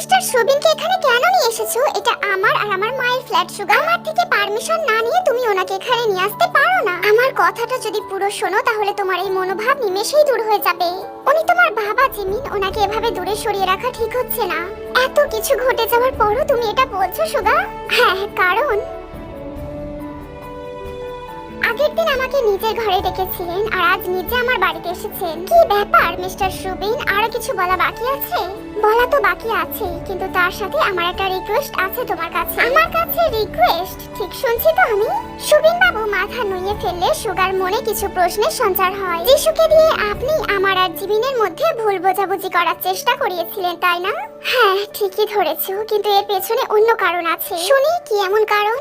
Mister সুবিনকে এখানে কেন নিয়ে এসেছ? এটা আমার আর আমার মায়ের ফ্ল্যাট সুগা আমার থেকে পারমিশন না নিয়ে তুমি ওনাকে এখানে নিয়ে আসতে পারো না। আমার কথাটা যদি পুরো শোনো, তাহলে তোমার এই মনোভাব নিমেষেই দূর হয়ে যাবে। উনি তোমার বাবা, জিমিন। ওনাকে এভাবে দূরে সরিয়ে রাখা ঠিক হচ্ছে না। এত কিছু ঘটে যাওয়ার পরও তুমি এটা বলছো, সুগা? হ্যাঁ কারণ আগের দিন আমাকে নিজের ঘরে ডেকেছিলেন আর আজ নিজে আমার বাড়িতে এসেছেন। কি ব্যাপার, মিস্টার সুবিন? আরও কিছু বলা বাকি আছে? বলা তো বাকি আছে কিন্তু তার সাথে আমার একটা রিকোয়েস্ট আছে তোমার কাছে। আমার কাছে রিকোয়েস্ট ঠিক শুনছি তো আমি। সুবিন বাবু মাথা নুইয়ে ফেললে সুগার মনে কিছু প্রশ্নের সঞ্চার হয়। যিশুকে দিয়ে আপনি আমার আর জিমিনের মধ্যে ভুল বোঝাবুঝি করার চেষ্টা করিয়েছিলেন, তাই না? হ্যাঁ ঠিকই ধরেছো, কিন্তু এর পেছনে অন্য কারণ আছে। শুনি, কি এমন কারণ?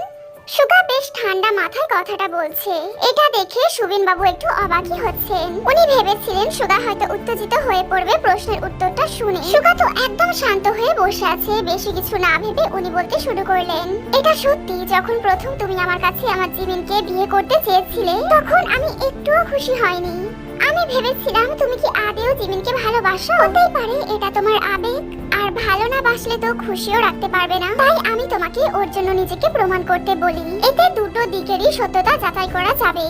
সুগা বেশ ঠান্ডা মাথায় কথাটা বলছে। এটা দেখে সুবিন বাবু একটু অবাকই হচ্ছেন। উনি ভেবেছিলেন সুগা হয়তো উত্তেজিত হয়ে পড়বে প্রশ্নের উত্তরটা শুনে। সুগা তো একদম শান্ত হয়ে বসে আছে, বেশি কিছু না ভেবে উনি বলতে শুরু করলেন, এটা সত্যি, যখন প্রথম তুমি আমার কাছে আমার জিমিনকে বিয়ে করতে চেয়েছিলে, তখন আমি একটুও খুশি হয়নি। আমি ভেবেছিলাম তুমি কি আদেও জিমিনকে ভালোবাসো? হতেই পারে এটা তোমার আবেগ, আর ভালো না বাসলে তো খুশিও রাখতে পারবে না। তাই আমি তোমাকে ওর জন্য নিজেকে প্রমাণ করতে বলি। এতে দুটো দিকেরই সত্যতা যাচাই করা যাবে।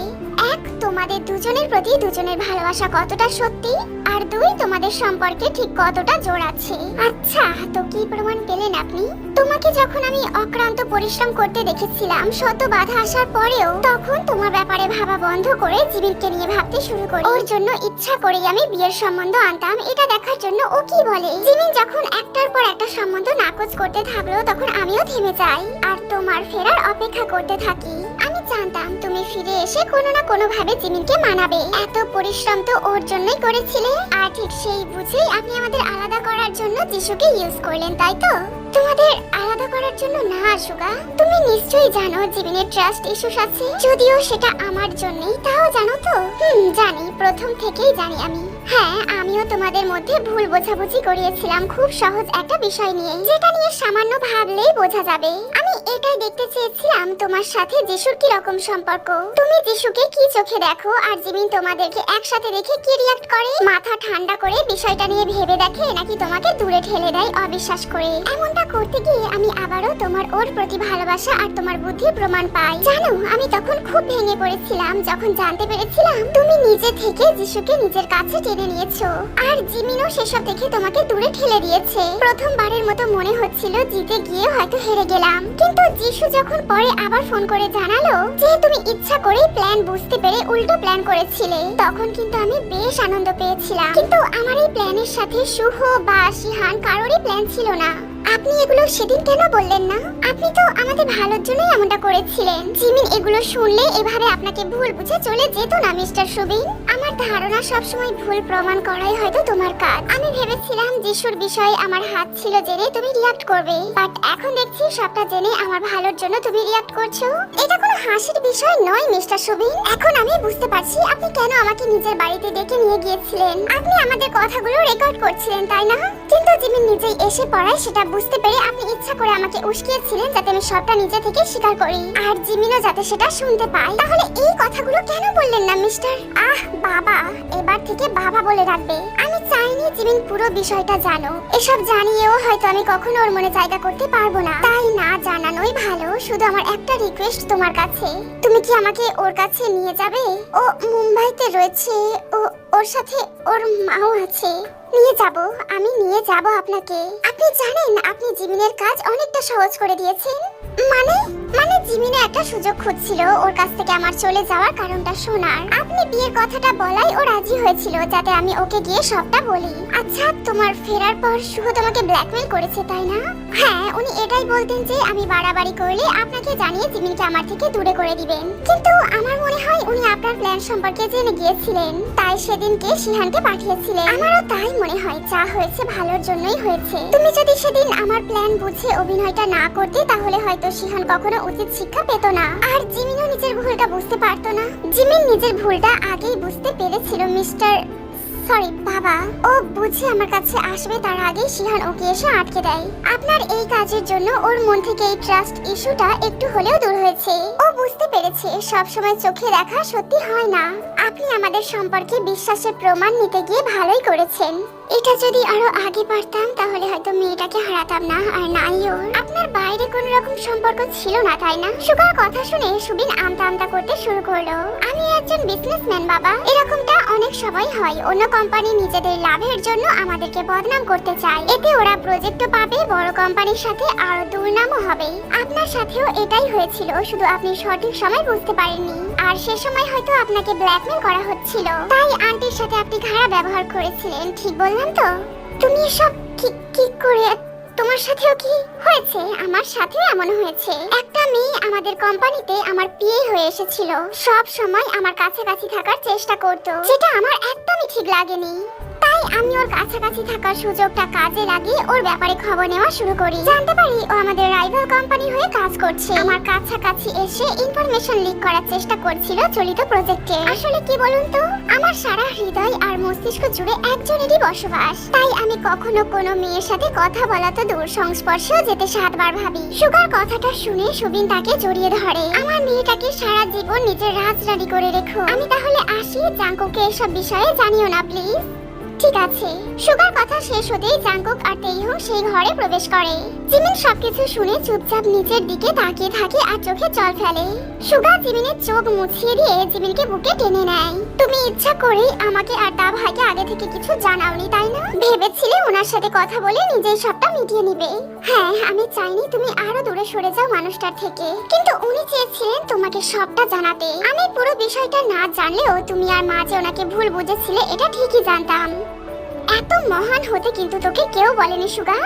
এক, তোমাদের দুজনের প্রতি দুজনের ভালোবাসা কতটা সত্যি? আর দুই, তোমাদের সম্পর্কে ঠিক কতটা জোর আছে? আচ্ছা তো কি প্রমাণ পেলেন আপনি? তোমাকে যখন আমি অক্রান্ত পরিশ্রম করতে দেখেছিলাম শত বাধা আসার পরেও তখন তোমার ব্যাপারে ভাবা বন্ধ করে জীবিনকে নিয়ে ভাবতে শুরু করি। ওর জন্য ইচ্ছা করেই আমি বিয়ের সম্বন্ধ আনতাম। এটা দেখার জন্য ও কি বলে? জিমিন যখন একটার পর একটা সম্বন্ধ নাকচ করতে থাকল তখন আমিও থেমে যাই। আর তোমার ফেরার অপেক্ষা করতে থাকি। আমি জানতাম তুমি ফিরে এসে কোনো না কোনো ভাবে জিমিনকে মানাবে। এত পরিশ্রম তো ওর জন্যই করেছিলে। আর ঠিক সেই বুঝেই আপনি আমাদের আলাদা করার জন্য যিশুকে ইউজ করলেন, তাই তো? তোমাদের আলাদা করার জন্য না, সুগা। তুমি নিশ্চয়ই জানো জীবনের ট্রাস্ট ইস্যুস আছে। যদিও সেটা আমার জন্যই, তাও জানো তো? হুম, জানি। প্রথম থেকেই জানি আমি। হ্যাঁ আমিও তোমাদের মধ্যে ভুল বোঝাবুঝি করিয়েছিলাম। খুব সহজ একটা বিষয় নিয়ে, যেটা নিয়ে সামান্য ভাবলেই বোঝা যাবে। আমি এটাই দেখতে চেয়েছিলাম তোমার সাথে যিশুর কি রকম সম্পর্ক। তুমি যিশুকে কি চোখে দেখো আর জিমিন তোমাদেরকে একসাথে দেখে কি রিয়াক্ট করে? মাথা ঠান্ডা করে বিষয়টা নিয়ে ভেবে দেখে নাকি তোমাকে দূরে ঠেলে দেয় অবিশ্বাস করে? এমনটা করতে গিয়ে আমি আবারও তোমার ওর প্রতি ভালোবাসা আর তোমার বুদ্ধির প্রমাণ পাই। জানো, আমি তখন খুব ভেঙে পড়েছিলাম, যখন জানতে পেরেছিলাম তুমি নিজে থেকে যিশুকে নিজের কাছে টেনে নিয়েছো। আর জিমিনও সেসব দেখে তোমাকে দূরে ঠেলে দিয়েছে। প্রথমবারের মতো মনে হচ্ছিল জিতে গিয়ে হয়তো হেরে গেলাম। কিন্তু যিশু যখন পরে আবার ফোন করে জানালো যে তুমি ইচ্ছা করেই প্ল্যান বুঝতে পেরে উল্টো প্ল্যান করেছিলে, তখন কিন্তু আমি বেশ আনন্দ পেয়েছিলাম। কিন্তু আমার এই প্ল্যানের সাথে শুভ বা শিহান কারোরই প্ল্যান ছিল না। আপনি এগুলো সেদিন কেন বললেন না? আপনি তো আমাদের ভালোর জন্যই এমনটা করেছিলেন। জিমিন, এগুলো শুনলে এভাবে আপনাকে ভুল বুঝে চলে যেত না, মিস্টার সুবিন? আমার ধারণা সবসময় ভুল প্রমাণ করাই হয়তো তোমার কাজ। আমি ভেবেছিলাম যিশুর বিষয়ে আমার হাত ছিল জেনে তুমি রিয়াক্ট করবে। বাট এখন দেখছি সবটা জেনে আমার ভালোর জন্য তুমি রিয়াক্ট করছ। এটা কোনো হাসির বিষয় নয়, মিস্টার সুবিন। এখন আমি বুঝতে পারছি আপনি কেন আমাকে নিজের বাড়িতে ডেকে নিয়ে গিয়েছিলেন। আপনি আমাদের কথাগুলো রেকর্ড করছিলেন, তাই না? কিন্তু জিমিন নিজেই এসে পড়ায়, সেটা বুঝতে পেরে আপনি ইচ্ছা করে আমাকে উস্কিয়েছিলেন যাতে আমি সবটা নিজে থেকে স্বীকার করি। আর জিমিনও যাতে সেটা শুনতে পায়। তাহলে এই কথাগুলো কেন বললেন না, মিস্টার? আহ, বাবা, এবার থেকে বাবা বলে রাখবে। আমি চাইনি জিমিন পুরো বিষয়টা জানো এসব জানিয়েও হয়তো আমি কখনো ওর মনে জায়গা করতে পারব না। তাই না জানানোই ভালো, শুধু আমার একটা রিকোয়েস্ট তোমার কাছে। তুমি কি আমাকে ওর কাছে নিয়ে যাবে? ও মুম্বাইতে রয়েছে। ও, ওর সাথে ওর মাও আছে। নিয়ে যাব, আমি নিয়ে যাব আপনাকে। আপনি জানেন, আপনি জিমিনের কাজ অনেকটা সহজ করে দিয়েছেন। মানে? মানে জিমিনে একটা সুযোগ খুঁজছিল ওর কাছ থেকে আমার চলে যাওয়ার কারণটা শোনার। আপনি বিয়ের কথাটা বলাই ও রাজি হয়েছিল যাতে আমি ওকে গিয়ে সবটা বলি। আচ্ছা তোমার ফেরার পর শুভ তোমাকে ব্ল্যাকমেল করেছে, তাই না? হ্যাঁ উনি এটাই বলতেন যে আমি বাড়াবাড়ি করলে আপনাকে জানিয়ে জিমিনকে আমার থেকে দূরে করে দিবেন। কিন্তু আমার মনে হয় উনি আপনার প্ল্যান সম্পর্কে জেনে গিয়েছিলেন। তাই সেদিনকে শিহানকে পাঠিয়েছিলেন। আমারও তাই মনে হয়, যা হয়েছে ভালোর জন্যই হয়েছে। তুমি যদি সেদিন আমার প্ল্যান বুঝে অভিনয়টা না করতে, তাহলে হয়তো শিহান কখনো উচিত শিক্ষা পেত না। আর জিমিনও নিজের ভুলটা বুঝতে পারতো না। জিমিন নিজের ভুলটা আগেই বুঝতে পেরেছিল, মিস্টার সরি, বাবা। ও বুঝে আমার কাছে আসবে, তার আগে শিহান ওকে এসে আটকে দেয়। আপনার এই কাজের জন্য ওর মন থেকে এই ট্রাস্ট ইস্যুটা একটু হলেও দূর হয়েছে। ও বুঝতে পেরেছে সব সময় চোখে দেখা সত্যি হয় না। আপনি আমাদের সম্পর্কে বিশ্বাসের প্রমাণ নিতে গিয়ে ভালোই করেছেন। এটা যদি আরও আগে পারতাম, তাহলে হয়তো মেয়েটাকে হারাতাম না, আর নাই ওর। আপনার বাইরে কোন রকম সম্পর্ক ছিল না, তাই না? সুগার কথা শুনে সুবিন আমতা আমতা করতে শুরু করল। আমি একজন বিজনেসম্যান বাবা। এরকমটা অনেক সবাই হয়। অন্য কোম্পানি নিজেদের লাভের জন্য আমাদেরকে বদনাম করতে চায়। এতে ওরা প্রজেক্টও পাবে, বড় কোম্পানির সাথে আরও দুর্নামও হবে। আপনার সাথেও এটাই হয়েছিল, শুধু আপনি সঠিক সময় বুঝতে পারেননি। আর সে সময় হয়তো আপনাকে ব্ল্যাকমেল করা হচ্ছিল। তাই আন্টির সাথে আপনি খারাপ ব্যবহার করেছিলেন, ঠিক বললাম তো? তুমি এসব কি কি করে, তোমার সাথেও কি হয়েছে? আমার সাথে এমন হয়েছে। একটা মেয়ে আমাদের কোম্পানিতে আমার পিএ হয়ে এসেছিল। সব সময় আমার কাছাকাছি থাকার চেষ্টা করত, যেটা আমার একদমই ঠিক লাগেনি। তাই আমি ওর কাছাকাছি থাকার সুযোগটা কাজে লাগিয়ে ওর ব্যাপারে খবর নেওয়া শুরু করি। জানতে পারি ও আমাদের রাইভাল কোম্পানি হয়ে কাজ করছে। আমার কাছাকাছি এসে ইনফরমেশন লিক করার চেষ্টা করছিল চলিত প্রজেক্টে আসলে কি বলুন তো? আমার সারা হৃদয় আর মস্তিষ্ক জুড়ে একজনেরই বসবাস। তাই আমি কখনো কোনো মেয়ের সাথে কথা বলা তো দূর সংস্পর্শেও যেতে সাতবার ভাবি। সুগার কথাটা শুনে সুবিন তাকে জড়িয়ে ধরে। আমার মেয়েটাকে সারা জীবন নিজের রাজরানি করে রেখো। আমি তাহলে আসি, জাঙ্কুকে এসব বিষয়ে জানিও না প্লিজ ঠিক আছে। সুগার কথা শেষ হতেই জাঙ্কুক আর তেইহং সেই ঘরে প্রবেশ করে। জিমিন সবকিছু শুনে চুপচাপ নিচের দিকে তাকিয়ে থাকে আর চোখে জল ফেলে। সুগা জিমিনের চোখ মুছিয়ে দিয়ে জিমিনকে বুকে টেনে নেয়। তুমি ইচ্ছা করেই আমাকে আর তা ভাইকে আগে থেকে কিছু জানাওনি, তাই না? ভেবেছিলে ওনার সাথে কথা বলে নিজেই সবটা মিটিয়ে নিবে। হ্যাঁ আমি চাইনি তুমি আরও দূরে সরে যাও মানুষটার থেকে। কিন্তু উনি চেয়েছিলেন তোমাকে সবটা জানাতে। আমি পুরো বিষয়টা না জানলেও তুমি আর মাঝে ওনাকে ভুল বুঝেছিলে, এটা ঠিকই জানতাম। এত মহান হতে কিন্তু তোকে কেউ বলেনি, সুগা।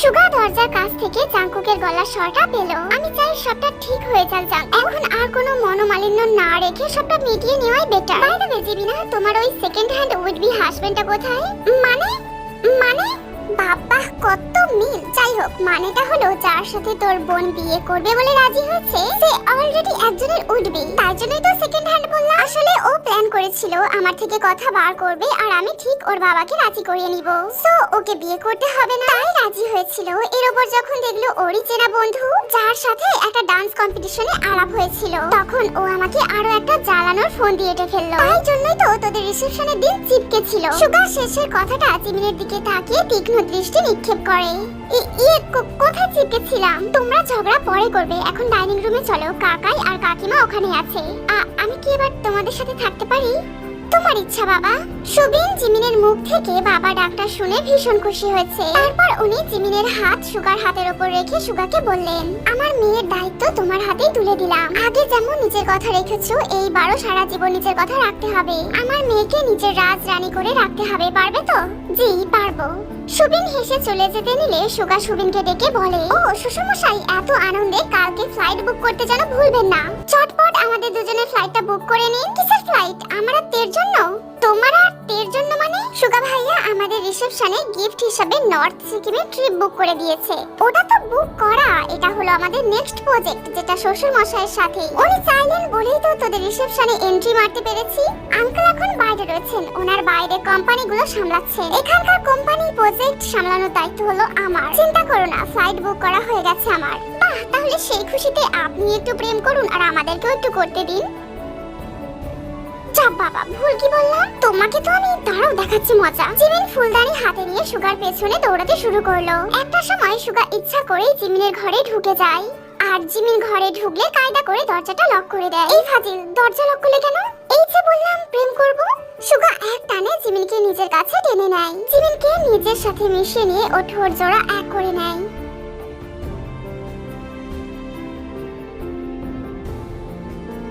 সুগা দরজার কাছ থেকে চাঙ্কুকের গলার স্বরটা পেল। আমি চাই সবটা ঠিক হয়ে যাক জাং এখন আর কোনো মনোমালিন্য না রেখে সবটা মিটিয়ে নেওয়াই বেটার বাই দ্য জিবিনা, তোমার ওই সেকেন্ড হ্যান্ড উইড বি হাজবেন্ডটা কোথায়? মানে? মানে? বাবা কত মিল। যাই হোক, মানেটা হলো যার সাথে তোর বোন বিয়ে করবে বলে রাজি হয়েছে সে অলরেডি একজনের উঠবে তার জন্যই তো সেকেন্ড হ্যান্ড আসলে ও প্ল্যান করেছিল আমার থেকে কথা বার করবে আর আমি ঠিক ওর বাবাকে রাজি করিয়ে নিব। সো ওকে বিয়ে করতে হবে না। তাই রাজি হয়েছিল। এর উপর যখন দেখল ওরই চেনা বন্ধু, যার সাথে একটা ডান্স কম্পিটিশনে আলাপ হয়েছিল, তখন ও আমাকে আরও একটা জ্বালানোর ফোন দিয়ে এটে ফেলল। তাই জন্যই তো তোদের রিসেপশনের দিন চিপকে ছিল সুগার শেষের কথাটা জিমিনের দিকে তাকিয়ে তীক্ষ্ণ দৃষ্টি নিক্ষেপ করে। কোথায় চিপকেছিলাম? তোমরা ঝগড়া পরে করবে। এখন ডাইনিং রুমে চলো। কাকাই আর কাকিমা ওখানে আছে। আমি কি এবার তোমাদের সাথে থাকতে পারি? তোমার ইচ্ছা বাবা। সুবিন জিমিনের মুখ থেকে বাবা ডাকটা শুনে ভীষণ খুশি হয়েছে। তারপর উনি জিমিনের হাত সুগার হাতের উপর রেখে সুগাকে বললেন, আমার মেয়ের দায়িত্ব তোমার হাতেই তুলে দিলাম। আগে যেমন নিজের কথা রেখেছো, এইবারও সারা জীবন নিজের কথা রাখতে হবে। আমার মেয়েকে নিজের রাজ রানী করে রাখতে হবে, পারবে তো? জি, পারব। সুবিন হেসে চলে যেতে নিলে সুগা সুবিনকে ডেকে বলে, ও শ্বশুরমশাই এত আনন্দে কালকে ফ্লাইট বুক করতে যেন ভুলবেন না। চটপট আমাদের দুজনের ফ্লাইটটা বুক করে নিন। কিসের ফ্লাইট আমার তের জন্য? তোমার আর তের জন্য সুগা ভাইয়া আমাদের রিসেপশনে গিফট হিসাবে নর্থ সিকিমে ট্রিপ বুক করে দিয়েছে। ওটা তো বুক করা, এটা হলো আমাদের নেক্সট প্রজেক্ট যেটা শ্বশুর মশাইয়ের সাথে। উনি চাইলেন বলেই তো তোদের রিসেপশনে এন্ট্রি মারতে পেরেছি। আঙ্কেল এখন বাইরে রয়েছেন, ওনার বাইরে কোম্পানিগুলো সামলাচ্ছেন। এখানকার কোম্পানি প্রজেক্ট সামলানোর দায়িত্ব হলো আমার। চিন্তা করো না ফ্লাইট বুক করা হয়ে গেছে আমার। বাহ, তাহলে সেই খুশিতে আপনি একটু প্রেম করুন আর আমাদেরকেও একটু করতে দিন। চাপ বাবা, ভুল কি বললাম? তোমাকে তো আমি, দাঁড়াও, দেখাচ্ছি মজা। জিমিন ফুলদানি হাতে নিয়ে সুগার পেছনে দৌড়াতে শুরু করল। একটা সময় সুগা ইচ্ছা করেই জিমিনের ঘরে ঢুকে যায়। আর জিমিন ঘরে ঢুকলে কায়দা করে দরজাটা লক করে দেয়। এই ফাজিল, দরজা লক করলে কেন? এই যে বললাম, প্রেম করব? সুগা এক টানে জিমিনকে নিজের কাছে টেনে নেয়। জিমিনকে নিজের সাথে মিশিয়ে নিয়ে ও ঠোঁট জোড়া এক করে নেয়।